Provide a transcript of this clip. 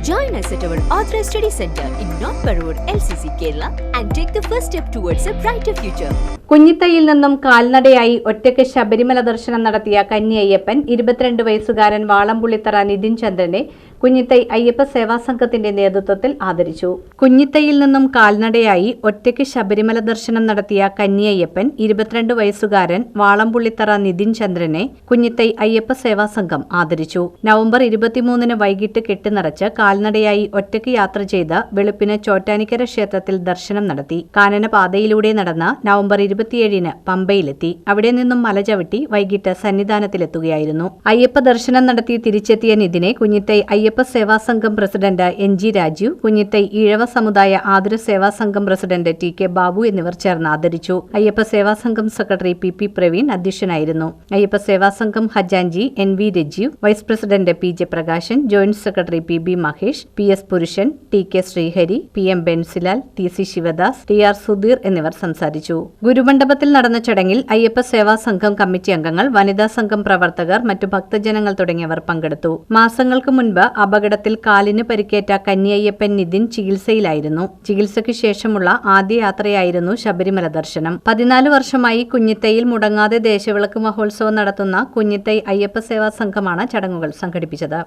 Join us at our Authorized Study Center in North Parur, LCC, Kerala, and take the first step towards a brighter future. കുഞ്ഞിത്തയിൽ നിന്നും കാൽനടയായി ഒറ്റയ്ക്ക് ശബരിമല ദർശനം നടത്തിയ കന്നി അയ്യപ്പൻ ഇരുപത്തിരണ്ട് വയസ്സുകാരൻ വാളംപുള്ളിത്തറ നിതിൻ ചന്ദ്രനെ കുഞ്ഞിത്തൈ അയ്യപ്പ സേവാ സംഘത്തിന്റെ നേതൃത്വത്തിൽ ആദരിച്ചു. കുഞ്ഞിത്തയിൽ നിന്നും കാൽനടയായി ഒറ്റയ്ക്ക് ശബരിമല ദർശനം നടത്തിയ കന്നി അയ്യപ്പൻ ഇരുപത്തിരണ്ട് വയസ്സുകാരൻ വാളംപുള്ളിത്തറ നിതിൻ ചന്ദ്രനെ കുഞ്ഞിത്തൈ അയ്യപ്പ സേവാ സംഘം ആദരിച്ചു. നവംബർ ഇരുപത്തിമൂന്നിന് വൈകിട്ട് കെട്ടിനിറച്ച് കാൽനടയായി ഒറ്റയ്ക്ക് യാത്ര ചെയ്ത് വെളുപ്പിന് ചോറ്റാനിക്കര ക്ഷേത്രത്തിൽ ദർശനം നടത്തി. കാനന പാതയിലൂടെ നടന്ന് നവംബർ ഇരുപത്തിയേഴിന് പമ്പയിലെത്തി. അവിടെ നിന്നും മല ചവിട്ടി വൈകിട്ട് സന്നിധാനത്തിലെത്തുകയായിരുന്നു. അയ്യപ്പ ദർശനം നടത്തി തിരിച്ചെത്തിയ നിതിനെ Kunjithai Ayyappa Seva Sangham president N G Rajeev Kunjithai Ezhava സമുദായ ആതുര സേവാ Sangham president T K Babu എന്നിവർ ചേർന്ന് ആദരിച്ചു. അയ്യപ്പ സേവാ സംഘം സെക്രട്ടറി പി പി പ്രവീൺ അധ്യക്ഷനായിരുന്നു. Ayyappa Seva Sangham ഹജാൻജി N V Rajeev vice president P J Prakashan joint secretary P B Mahesh P S Purushan T K Sreehari P M Bensilal T C Sivadas T R Sudheer എന്നിവർ സംസാരിച്ചു. ഗുരുമണ്ഡപത്തിൽ നടന്ന ചടങ്ങിൽ അയ്യപ്പ സേവാ സംഘം committee അംഗങ്ങൾ വനിതാ സംഘം പ്രവർത്തകർ മറ്റു ഭക്തജനങ്ങൾ തുടങ്ങിയവർ പങ്കെടുത്തു. മാസങ്ങൾക്ക് മുൻപ് അപകടത്തിൽ കാലിന് പരിക്കേറ്റ കന്യയ്യപ്പൻ നിതിൻ ചികിത്സയിലായിരുന്നു. ചികിത്സയ്ക്ക് ശേഷമുള്ള ആദ്യ യാത്രയായിരുന്നു ശബരിമല ദർശനം. പതിനാല് വർഷമായി കുഞ്ഞിത്തയിൽ മുടങ്ങാതെ ദേശവിളക്ക് മഹോത്സവം നടത്തുന്ന കുഞ്ഞിത്തൈ അയ്യപ്പ സേവാ സംഘമാണ് ചടങ്ങുകൾ സംഘടിപ്പിച്ചത്.